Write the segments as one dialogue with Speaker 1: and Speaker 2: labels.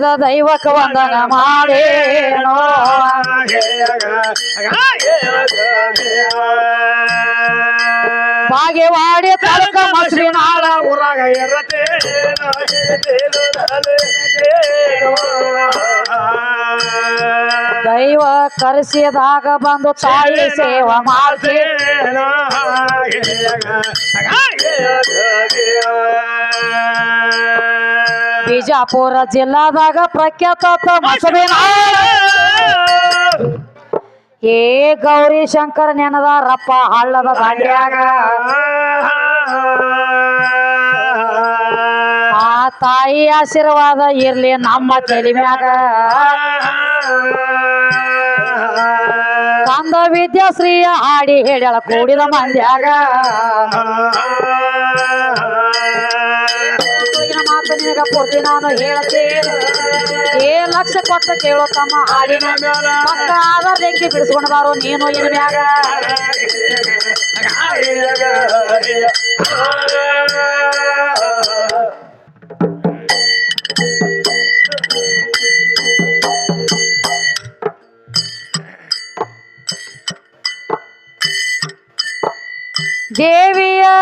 Speaker 1: ಮಾಡಿದ ದೈವಕ ವಂದನ ಬಾಗೇವಾಡಿ ತಳಕ ಮಸ್ರಿ ನಾಳ
Speaker 2: ಊರಾಗ
Speaker 1: ದೈವ ಕರೆಸಿದಾಗ ಬಂದು ತಾಯಿ ಸೇವಾ ಮಾಡ್ತಿ ಬಿಜಾಪುರ ಜಿಲ್ಲಾದಾಗ ಪ್ರಖ್ಯಾತ ಏ ಗೌರಿ ಶಂಕರ ನೆನದಾರಪ್ಪ, ಹಳ್ಳದ ದಾಂಡ್ಯಾಗ ಆ ತಾಯಿ ಆಶೀರ್ವಾದ ಇರ್ಲಿ ನಮ್ಮ ಮ್ಯಾಗ. ಕಂದ ವಿದ್ಯಾಶ್ರೀಯ ಆಡಿ ಹೇಳ ಕೂಡಿದ ಮಂದ್ಯಾಗ. ಈಗಿನ ಮಾತು ನಿನಗ ಪೂರ್ತಿ ನಾನು ಹೇಳ್ತೀನಿ ಏ ಲಕ್ಷ ಕೊಟ್ಟ ಕೇಳೋ ತಮ್ಮ ಹಾಡಿನ ಪಕ್ಕ ಆದ ಬೆಂಕಿ ಬಿಡಿಸ್ಕೊಂಡು ಬಾರೋ ನೀನು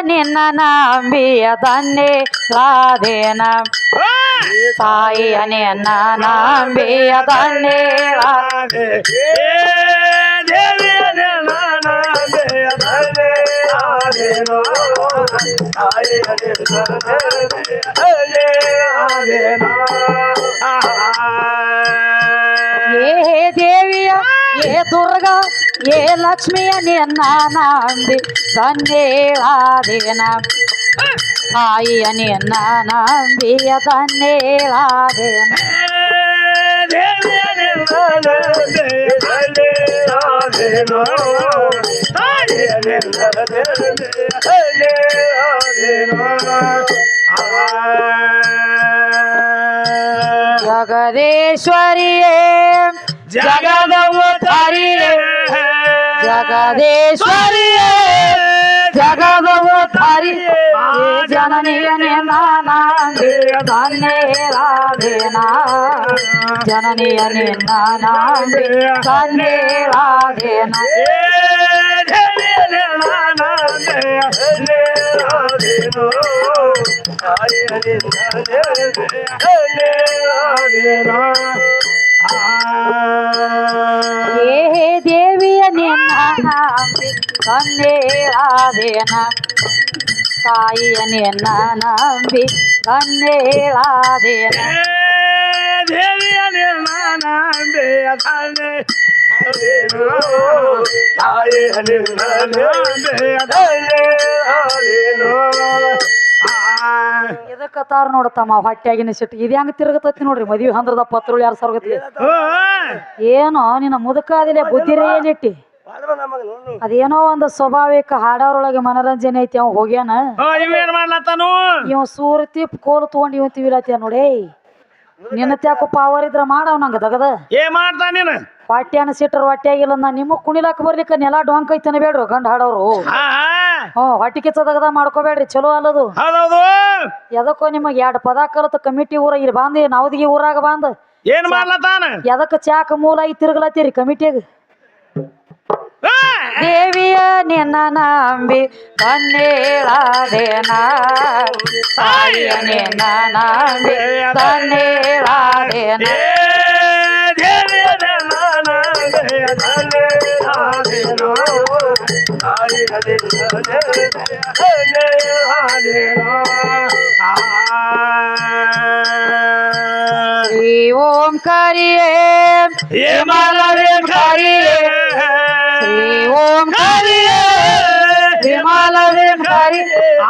Speaker 1: నిన్న నమ్మి అతన్ని రాధేన సాయి అని అన్న నమ్మి అతన్ని రాధేనా ఏ దేవియ ఏ దుర్గ ఏ లక్ష్మి అని నానాంది ధన్యేళాదేన తాయి అని నానాంబియ ధన్యేళాదేన జగదేశ్వరియే జగదవతారి జగదేశ్వరి జగదవతారి జననీయనే నానాంగే ధన్యే రాధేనా జననీయనే నానాంగే ధన్యే రాధేనా హరే హరే ನಂಬಿ ಕನ್ನೇಳಾದೇನ ತಾಯಿಯ ನಿನ್ನ ನಂಬಿ ಕನ್ನೇಳಾದೇನ
Speaker 2: ದೇವಿಯ ನಿರ್ಮಾಣ ಬೇಯತಾನೆ ತಾಯಿಯ ನಿರ್ಮಾಣ ಬೇಯತಾನೆ
Speaker 1: ಇದಕ್ಕತ್ತಾರ ನೋಡತ್ತಮ್ಮ ಹೊಟ್ಯಾಗಿನ ಸಿಟ್ಟು? ಇದು ಹೆಂಗ್ ತಿರುಗತೈತಿ ನೋಡ್ರಿ? ಮದ್ವಿ ಹಂದ್ರದ ಪತ್ರುಳು ಯಾರು ಸರ್ಗತಿ ಏನೋ ನಿನ್ನ ಮುದುಕಾದಿಲೆ ಬುದ್ಧಿರೇ ಏನಿಟ್ಟಿ ಅದೇನೋ ಒಂದು ಸ್ವಾಭಾವಿಕ ಹಾಡೋರೊಳಗೆ ಮನರಂಜನೆ ಐತಿ ಅವ್ ಹೋಗ್ಯಾನ?
Speaker 2: ಇವೇನ್ ಮಾಡ್ಲತ್ತಾನು?
Speaker 1: ಇವ ಸೂರತಿ ಕೋಲು ತಗೊಂಡ್ ಇವ್ ತಿವಿಲತ್ಯ ನೋಡಿ. ನಿನ್ನ ತ್ಯಾಕು ಪಾವರ್ ಇದ್ರ ಮಾಡವ್ ನಂಗ ದಗದ.
Speaker 2: ಏ ಮಾಡ್ತಾ ನೀನು?
Speaker 1: ಹೊಟ್ಯಾನ ಸಿಟ್ಟರ್ ಆಗಿಲ್ಲ ನಾ ನಿಮಗ್ ಕುಣಿಲಾಕ ಬರ್ಲಿಕ್ಕ ನೆಲ ಡೊಂಕ್ ಐತನ ಬೇಡ್ರು ಗಂಡ ಹಾಡೋರು
Speaker 2: ಹಾ
Speaker 1: ಹ್ಞೂ ಹೊಟ್ಟಿ ಕಿಚ್ಚ ದಗದ ಮಾಡ್ಕೋಬೇಡ್ರಿ ಚಲೋ ಅಲ್ಲದು. ಎದಕ್ಕೋ ನಿಮಗೆ ಎರಡು ಪದ ಕಲತ ಕಮಿಟಿ ಊರ ಇಲ್ಲಿ ಬಂದು ನಾವದಿಗೆ ಊರಾಗ ಬಂದ.
Speaker 2: ಏನ್ ಮಾಡ್ಲತ್ತಾನ?
Speaker 1: ಎದಕ್ಕೆ ಚಾಕ ಮೂಲ ಐತಿ ತಿರ್ಗಲತ್ತೀರಿ ಕಮಿಟಿಯಾಗ
Speaker 2: ಆ!
Speaker 1: ದೇವಿಯ ನಿನ್ನ ನಂಬಿ ತನ್ನೇಳಾದೇನ ತಾಯಿಯ ನಿನ್ನ ನಂಬಿ ತನ್ನೇಳಾದೇನ
Speaker 2: ಏ ದೇವಿಯ
Speaker 1: ವಿಮಲವೇಂಕಾರಿ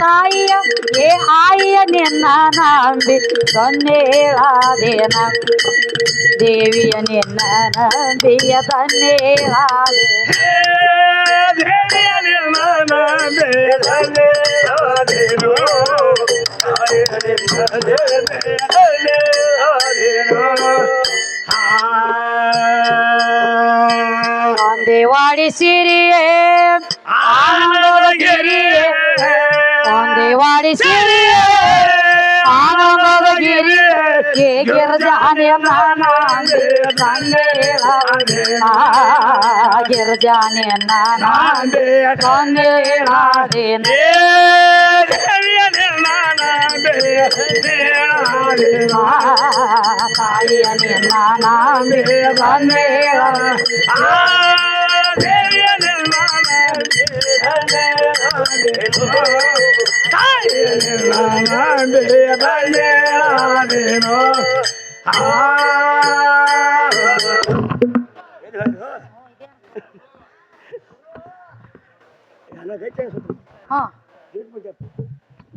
Speaker 2: ತಾಯಿಯ ಏ ಆಯಿಯ ನಿನ್ನ ನಂಬಿ ತನ್ನೇಳಾದೇನ ದೇವಿಯ ನಿನ್ನ ನಂಬಿಯ ತನ್ನೇಳಾದೆ ಒಂದೇವಾಡಿ ಸಿರಿಯೇ வாடி ஆனந்தகிரி गिरजाने नानांदे कांदे राधे देवियने नानांदे राधे कालियने नानांदे कांदे राधे ಹಾ